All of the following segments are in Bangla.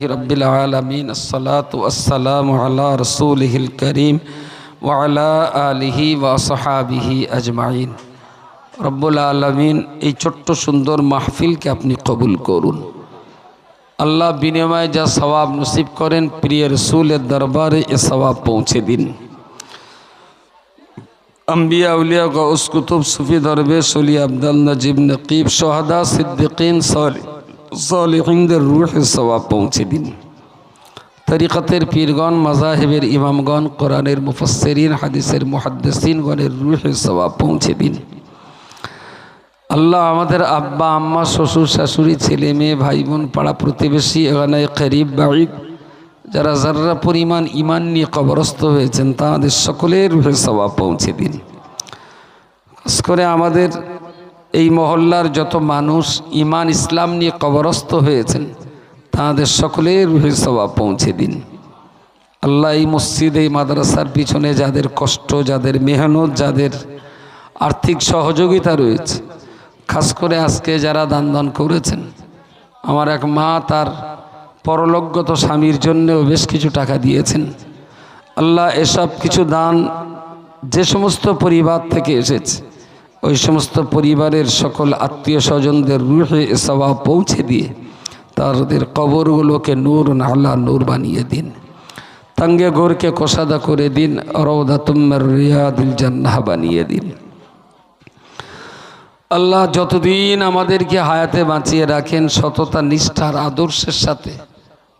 رب العالمين الصلاة والسلام على رسوله الكريم وعلى آله وصحابه أجمعين রব্বুল আলমিন, এই ছোট্ট সুন্দর মাহফিলকে আপনি কবুল করুন। আল্লাহ বিনিময়ে যা সবাব নসিব করেন, প্রিয় রসুলের দরবারে এ সবাব পৌঁছে দিন। আম্বিয়া, উলিয়া গৌস কুতুব, সুফি দরবে সলি আবদাল, নজিব, নকিব সোহাদা সিদ্দিকিন সরি সালিহিনদের রুহে সওয়াব পৌঁছে দিন। তরিকতের পীরগণ মাজাহেবের ইমামগণ, কোরআনের মুফসরিন হাদিসের মুহাদ্দিসিনগণের রুহে সওয়াব পৌঁছে দিন। আল্লাহ আমাদের আব্বা, আম্মা, শ্বশুর, শাশুড়ি, ছেলে মেয়ে ভাই বোন পাড়া প্রতিবেশী, এখানে করিব বাড়ি যারা যারা পরিমাণ ইমান নিয়ে কবরস্থ হয়েছেন, তাদের সকলের রুহে সওয়াব পৌঁছে দিন। করে আমাদের এই মহল্লার যত মানুষ ইমান ইসলাম নিয়ে কবরস্থ হয়েছেন, তাদের সকলের রুহে সবাব পৌঁছে দিন। আল্লাহ এই মসজিদ, এই মাদ্রাসার পিছনে যাদের কষ্ট, যাদের মেহনত, যাদের আর্থিক সহযোগিতা রয়েছে, খাস করে আজকে যারা দান দান করেছেন, আমার এক মা তার পরলোকগত স্বামীর জন্যেও বেশ কিছু টাকা দিয়েছেন। আল্লাহ এসব কিছু দান যে সমস্ত পরিবার থেকে এসেছে ওই সমস্ত পরিবারের সকল আত্মীয় স্বজনদের রুহে সবাব পৌঁছে দিয়ে তাদের কবরগুলোকে নূর নাহলা নূর বানিয়ে দিন। তাঙ্গে গোরকে কোষাদা করে দিন রৌদা তুম্মের রিয়াদুল জান্নাহ বানিয়ে দিন। আল্লাহ যতদিন আমাদেরকে হায়াতে বাঁচিয়ে রাখেন, সততা, নিষ্ঠার আদর্শের সাথে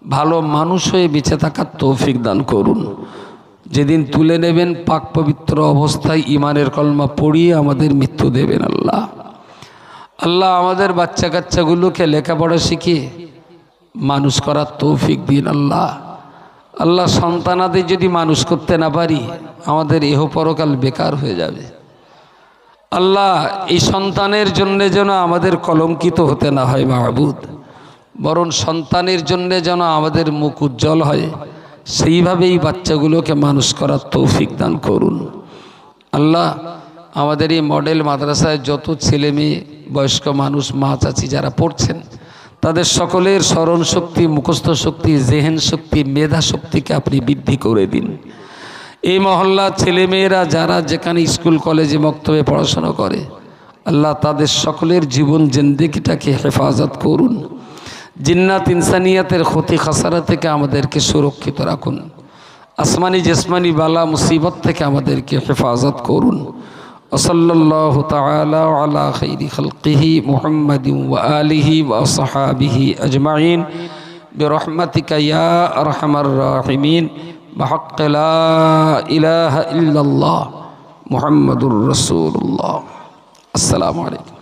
ভালো মানুষ হয়ে বেঁচে থাকার তৌফিক দান করুন। যেদিন তুলে নেবেন পাক পবিত্র অবস্থায় ইমানের কলমা পড়িয়ে আমাদের মৃত্যু দেবেন আল্লাহ। আল্লাহ আমাদের বাচ্চা কাচ্চাগুলোকে লেখাপড়া শিখিয়ে মানুষ করার তৌফিক দিন আল্লাহ। আল্লাহ সন্তানাদের যদি মানুষ করতে না পারি, আমাদের এহ পরকাল বেকার হয়ে যাবে। আল্লাহ এই সন্তানের জন্য যেন আমাদের কলঙ্কিত হতে না হয় মাহবুদ, বরং সন্তানের জন্য যেন আমাদের মুখ উজ্জ্বল হয়। সেইভাবেই বাচ্চাগুলোকে মানুষ করার তৌফিক দান করুন। আল্লাহ, আমাদের এই মডেল মাদ্রাসায় যত ছেলে মেয়ে, বয়স্ক মানুষ, মা চাচি যারা পড়ছেন, তাদের সকলের স্মরণ শক্তি, মুখস্থ শক্তি, জেহেন শক্তি, মেধা শক্তিকে আপনি বৃদ্ধি করে দিন। এই মহল্লার ছেলেমেয়েরা যারা যেখানে স্কুল, কলেজে মক্তবে পড়াশোনা করে, আল্লাহ তাদের সকলের জীবন জেন্দিগিটাকে হেফাজত করুন। জিন্নাত ইনসানিয়াতের ক্ষতি খাসারা থেকে আমাদেরকে সুরক্ষিত রাখুন আসমানি জেসমানি বালা মুসিবত থেকে আমাদেরকে হেফাজত করুন ওসল্লাহ তালা আলা খৈরি খলকিহি মুহাম্মদ আলিহি ওসহাবিহি আজমাইন برحمتك يا أرحم الراحمين بحق لا إله إلا الله محمد رسول الله السلام عليكم